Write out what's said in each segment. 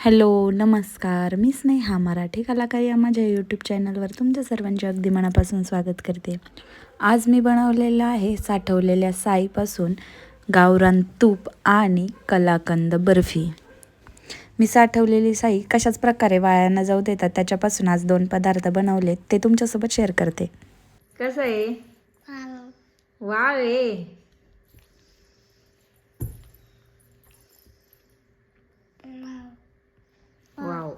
Hello नमस्कार. मी स्नेहा मराठी कलाकार या माझ्या यूट्यूब चॅनलवर तुमच्या सर्वांचे अगदी मनापासून स्वागत करते. आज मी बनवलेलं आहे साठवलेल्या साईपासून गावरान तूप आणि कलाकंद बर्फी. मी साठवलेली साई कशाच प्रकारे वाया न जाऊ देतात त्याच्यापासून आज दोन पदार्थ बनवले ते तुमच्यासोबत शेअर करते. कसं आहे? वाव आहे. वाव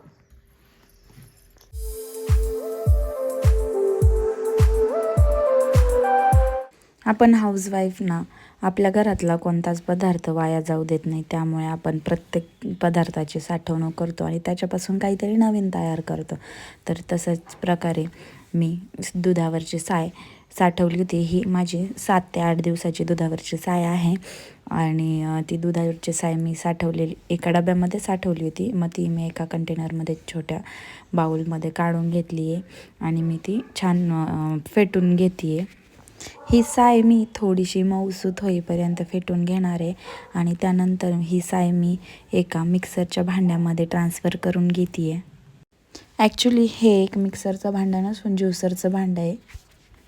आपण हाऊसवाईफ ना आपल्या घरातला कोणताच पदार्थ वाया जाऊ देत नाही. त्यामुळे आपण प्रत्येक पदार्थाची साठवणूक करतो आणि त्याच्यापासून काहीतरी नवीन तयार करतो. तर तसंच प्रकारे मी दुधावरची साय साठवली होती. ही माझी सात ते आठ दिवसाची दुधावरची साय आहे. आणि ती दुधावरची साय मी साठवलेली एका डब्यामध्ये साठवली होती. मग ती मी एका कंटेनरमध्ये छोट्या बाऊलमध्ये काढून घेतली आहे आणि मी ती छान फेटून घेते आहे ही साय मी थोडीशी मऊसूत होईपर्यंत फेटून घेणार. आहे आणि त्यानंतर ही साय मी एका मिक्सरच्या भांड्यामध्ये ट्रान्सफर करून घेते आहे ॲक्च्युली हे एक मिक्सरचं भांडं नसून ज्युसरचं भांडं आहे.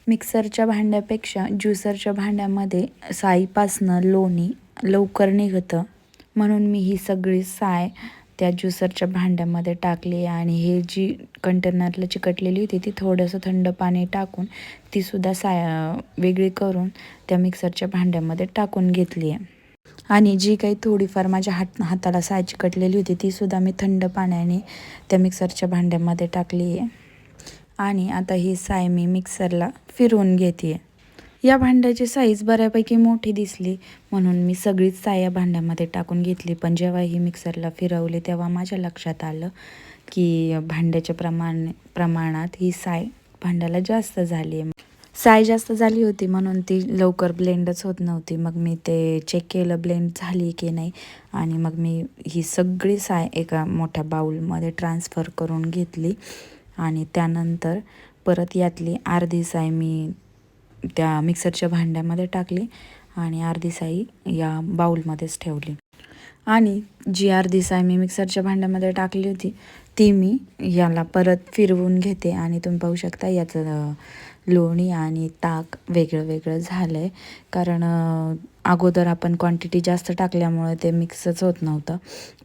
मिक्सरच्या भांड्यापेक्षा ज्युसरच्या भांड्यामध्ये साईपासनं लोणी लवकर निघतं. म्हणून मी ही सगळी साय त्या ज्युसरच्या भांड्यामध्ये टाकली आणि हे जी कंटेनरला चिकटलेली होती ती थोडंसं थंड पाणी टाकून तीसुद्धा साय वेगळी करून त्या मिक्सरच्या भांड्यामध्ये टाकून घेतली आहे. आणि जी काही थोडीफार माझ्या हात हाताला साय चिकटलेली होती तीसुद्धा मी थंड पाण्याने त्या मिक्सरच्या भांड्यामध्ये टाकली आहे. आणि आता ही साय मी मिक्सरला फिरवून घेते या भांड्याची साईज बऱ्यापैकी मोठी दिसली म्हणून मी सगळीच साय या भांड्यामध्ये टाकून घेतली. पण जेव्हा ही मिक्सरला फिरवली तेव्हा माझ्या लक्षात आलं की भांड्याच्या प्रमाण प्रमाणात ही साय भांड्याला जास्त झाली आहे साय जास्त झाली होती म्हणून ती लवकर ब्लेंडच होत नव्हती. मग मी ते चेक केलं ब्लेंड झाली की नाही? आणि मग मी ही सगळी साय एका मोठ्या बाउलमध्ये ट्रान्सफर करून घेतली. आणि त्यानंतर परत यातली अर्धी साय मी त्या मिक्सरच्या भांड्यामध्ये टाकली आणि अर्धी साई या बाउलमध्येच ठेवली. आणि जी अर्धी साय मी मिक्सरच्या भांड्यामध्ये टाकली होती ती मी याला परत फिरवून घेते आणि तुम्ही पाहू शकता याचं लोणी आणि ताक वेगळं वेगळं झालं आहे कारण अगोदर आपण क्वांटिटी जास्त टाकल्यामुळे ते मिक्सच होत नव्हतं.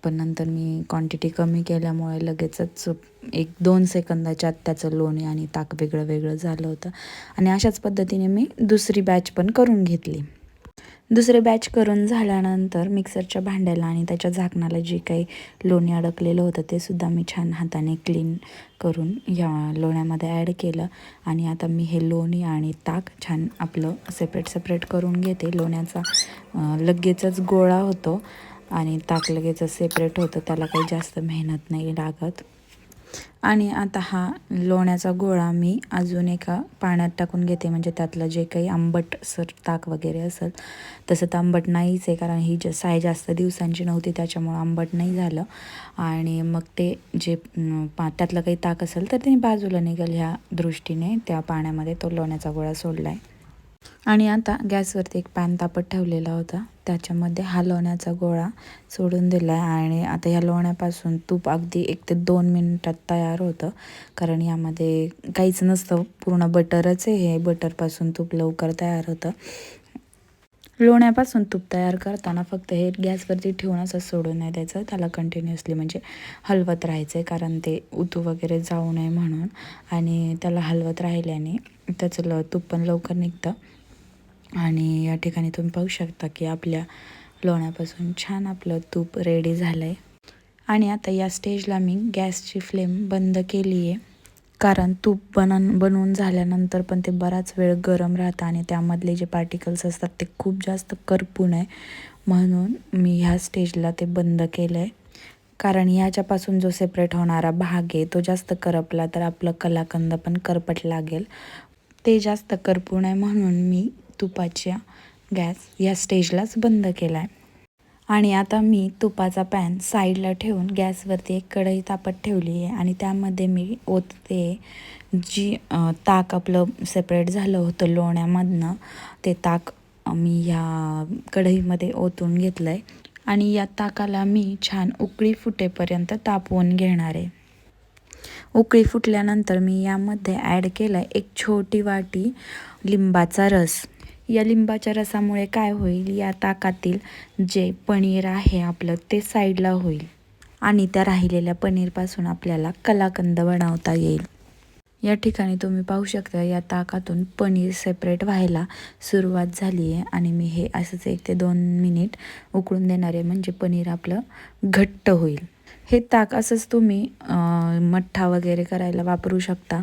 पण नंतर मी क्वांटिटी कमी केल्यामुळे लगेचच एक दोन सेकंदाच्या आत त्याचं लोणी आणि ताक वेगळं वेगळं झालं होतं. आणि अशाच पद्धतीने मी दुसरी बॅच पण करून घेतली. दुसरे बॅच करून झाल्यानंतर मिक्सरच्या भांड्याला आणि त्याच्या झाकणाला जे काही लोणी अडकलेलं होतं ते सुद्धा मी छान हाताने क्लीन करून या लोण्यामध्ये ॲड केलं. आणि आता मी हे लोणी आणि ताक छान आपलं सेपरेट सेपरेट करून घेते. लोण्याचा लगेचच गोळा होतो आणि ताक लगेचच सेपरेट होतं. त्याला काही जास्त मेहनत नाही लागत. आणि आता हा लोण्याचा गोळा मी अजून एका पाण्यात टाकून घेते. म्हणजे त्यातलं जे काही आंबट सर ताक वगैरे असेल तसं तर आंबट नाहीच आहे. कारण ही ज साय जास्त दिवसांची नव्हती त्याच्यामुळं आंबट नाही झालं. आणि मग ते जे पा त्यातलं काही ताक असेल तर ते बाजूला निघेल ह्या दृष्टीने. त्या पाण्यामध्ये तो लोण्याचा गोळा सोडला आहे आणि आता गॅसवरती एक पॅन तापत ठेवलेला होता. त्याच्यामध्ये हा लोण्याचा गोळा सोडून दिला आहे आणि आता ह्या लोण्यापासून तूप अगदी एक ते दोन मिनटात तयार होतं. कारण यामध्ये काहीच नसतं पूर्ण बटरच आहे हे. बटरपासून तूप लवकर तयार होतं. लोण्यापासून तूप तयार करताना फक्त हे गॅसवरती ठेवून असं सोडून नाही द्यायचं त्याला कंटिन्युअसली म्हणजे हलवत राहायचं आहे कारण ते उतू वगैरे जाऊ नये म्हणून. आणि त्याला हलवत राहिल्याने त्याचं ल तूप पण लवकर निघतं. आणि या ठिकाणी तुम्ही पाहू शकता की आपल्या लोण्यापासून छान आपलं तूप रेडी झालं आहे आणि आता या स्टेजला मी गॅसची फ्लेम बंद केली आहे कारण तूप बनन बनवून झाल्यानंतर पण ते बराच वेळ गरम राहतं आणि त्यामधले जे पार्टिकल्स असतात ते खूप जास्त करपू नये म्हणून मी ह्या स्टेजला ते बंद केलं आहे कारण ह्याच्यापासून जो सेपरेट होणारा भाग आहे तो जास्त करपला तर आपलं कलाकंद पण करपट लागेल. ते जास्त करपू नये म्हणून मी तुपाच्या गॅस या स्टेजलाच बंद केला आहे आणि आता मी तुपाचा पॅन साईडला ठेवून गॅसवरती एक कढई तापत ठेवली आहे आणि त्यामध्ये मी ओतते जी ताक आपलं सेपरेट झालं होतं लोण्यामधनं ते ताक मी ह्या कढईमध्ये ओतून घेतलं आहे आणि या ताकाला मी छान उकळी फुटेपर्यंत तापवून घेणार आहे. उकळी फुटल्यानंतर मी यामध्ये ॲड केलं आहे एक छोटी वाटी लिंबाचा रस. या लिंबाच्या रसामुळे काय होईल? या ताकातील जे पनीर आहे आपलं ते साईडला होईल. आणि त्या राहिलेल्या पनीरपासून आपल्याला कलाकंद बनवता येईल. या ठिकाणी तुम्ही पाहू शकता या ताकातून पनीर सेपरेट व्हायला सुरुवात झाली आहे. आणि मी हे असंच एक ते दोन मिनिट उकळून देणार आहे म्हणजे पनीर आपलं घट्ट होईल. हे ताक असंच तुम्ही मठ्ठा वगैरे करायला वापरू शकता.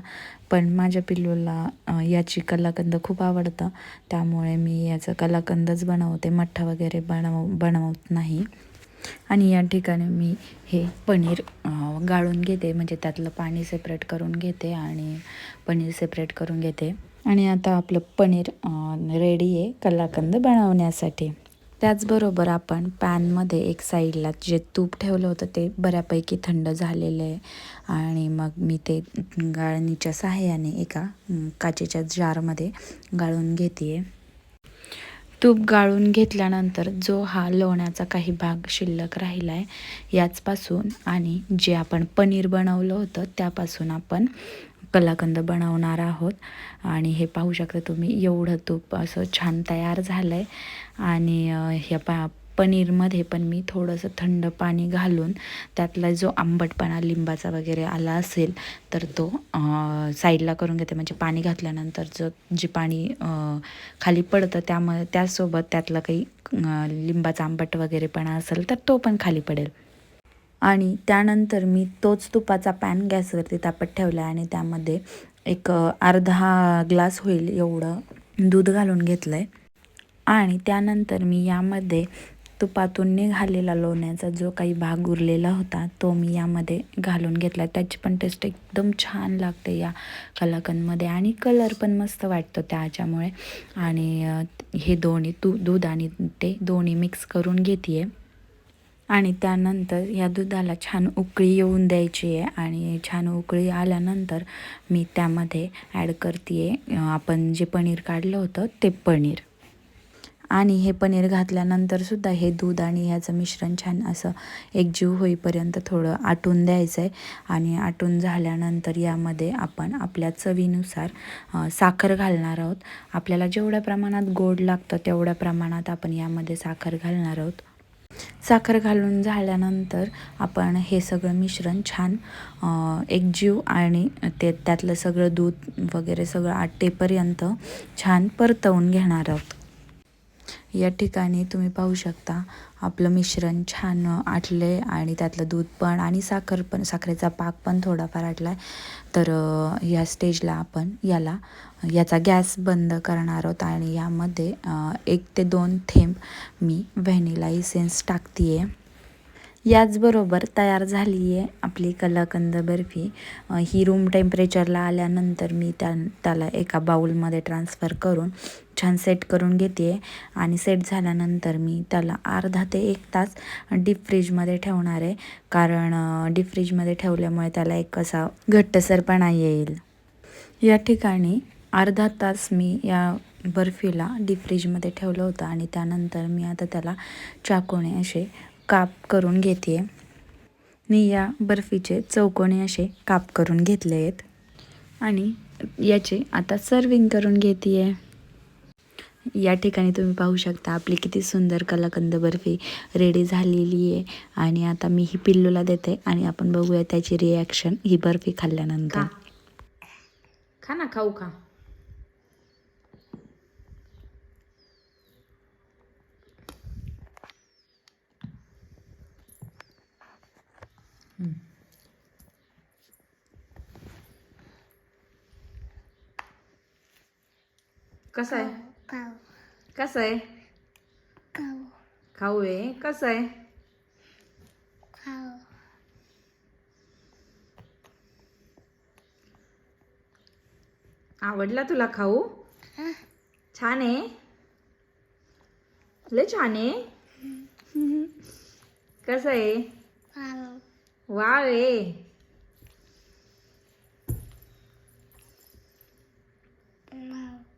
पण माझ्या पिल्लूला याची कलाकंद खूप आवडतं. त्यामुळे मी याचं कलाकंदच बनवते. मठ्ठा वगैरे बनव बनवत नाही. आणि या ठिकाणी मी हे पनीर गाळून घेते. म्हणजे त्यातलं पाणी सेपरेट करून घेते आणि पनीर सेपरेट करून घेते. आणि आता आपलं पनीर रेडी आहे कलाकंद बनवण्यासाठी. त्याचबरोबर आपण पॅनमध्ये एक साईडला जे तूप ठेवलं होतं ते बऱ्यापैकी थंड झालेलं आहे. आणि मग मी ते गाळणीच्या सहाय्याने एका काचेच्या जारमध्ये गाळून घेते तूप गाळून घेतल्यानंतर जो हा लोण्याचा काही भाग शिल्लक राहिला आहे याचपासून आणि जे आपण पनीर बनवलं होतं त्यापासून आपण कलाकंद बनवणार आहोत. आणि हे पाहू शकता तुम्ही एवढं तूप असं छान तयार झालं आहे आणि ह्या पा पनीरमध्ये पण मी थोडंसं थंड पाणी घालून त्यातला जो आंबटपणा लिंबाचा वगैरे आला असेल तर तो साईडला करून घेते. म्हणजे पाणी घातल्यानंतर जो जे पाणी खाली पडतं त्यामध्ये त्यासोबत त्यातलं काही लिंबाचा आंबट वगैरेपणा असेल तर तो पण खाली पडेल. आणि त्यानंतर मी तोच तुपाचा पॅन गॅसवरती तापत ठेवला आणि त्यामध्ये एक अर्धा ग्लास होईल एवढं दूध घालून घेतलं आहे आणि त्यानंतर मी यामध्ये तुपातून निघालेला लोण्याचा जो काही भाग उरलेला होता तो मी यामध्ये घालून घेतला. त्याची पण टेस्ट एकदम छान लागते या कलाकंदमध्ये आणि कलर पण मस्त वाटतो त्याच्यामुळे आणि हे दोन्ही तू दूध आणि ते दोन्ही मिक्स करून घेते आहे आणि त्यानंतर या दुधाला छान उकळी येऊन द्यायची आहे. आणि छान उकळी आल्यानंतर मी त्यामध्ये ॲड करते आपण जे पनीर काढलं होतं ते पनीर. आणि हे पनीर घातल्यानंतरसुद्धा हे दूध आणि ह्याचं मिश्रण छान असं एकजीव होईपर्यंत थोडं आटून द्यायचं आहे आणि आटून झाल्यानंतर यामध्ये आपण आपल्या चवीनुसार साखर घालणार आहोत. आपल्याला जेवढ्या प्रमाणात गोड लागतं तेवढ्या प्रमाणात आपण यामध्ये साखर घालणार आहोत. साखर घालून झाल्यानंतर आपण हे सगळं मिश्रण छान एक जीव आणि ते त्यातलं सगळं दूध वगैरे सगळं आटेपर्यंत छान परतवून घेणार आहोत. या ठिकाणी तुम्ही पाहू शकता आपलं मिश्रण छान आटले आणि त्यातलं दूध पण आणि साखर पण साखरेचा पाक पण थोडाफार आटला आहे तर या स्टेजला आपण याला याचा गॅस बंद करणार आहोत आणि यामध्ये एक ते दोन थेंब मी व्हॅनिला इसेन्स टाकते आहे याचबरोबर तयार झाली आहे आपली कलाकंद बर्फी. ही रूम टेम्परेचरला आल्यानंतर मी त्या त्याला एका बाउलमध्ये ट्रान्सफर करून छान सेट करून घेते आणि सेट झाल्यानंतर मी त्याला अर्धा ते एक तास डीप फ्रीजमध्ये ठेवणार आहे. कारण डीप फ्रीजमध्ये ठेवल्यामुळे त्याला एक असा घट्टसरपणा येईल. या ठिकाणी अर्धा तास मी या बर्फीला डीप फ्रीजमध्ये ठेवलं होतं. आणि त्यानंतर मी आता त्याला चाकूने असे काप करून घेते मी या बर्फीचे चौकोने असे काप करून घेतले आहेत आणि याचे आता सर्विंग करून घेते आहे या ठिकाणी तुम्ही पाहू शकता आपली किती सुंदर कलाकंद बर्फी रेडी झालेली आहे. आणि आता मी ही पिल्लूला देते आणि आपण बघूया त्याची रिॲक्शन ही बर्फी खाल्ल्यानंतर. खा. ना खाऊ खा. कसं आहे? कसं आहे? खाऊ खाऊ आहे? कसं आहे? आवडला तुला खाऊ? छान आहे? लय छान आहे? कसं आहे? वाव आहे. खाऊ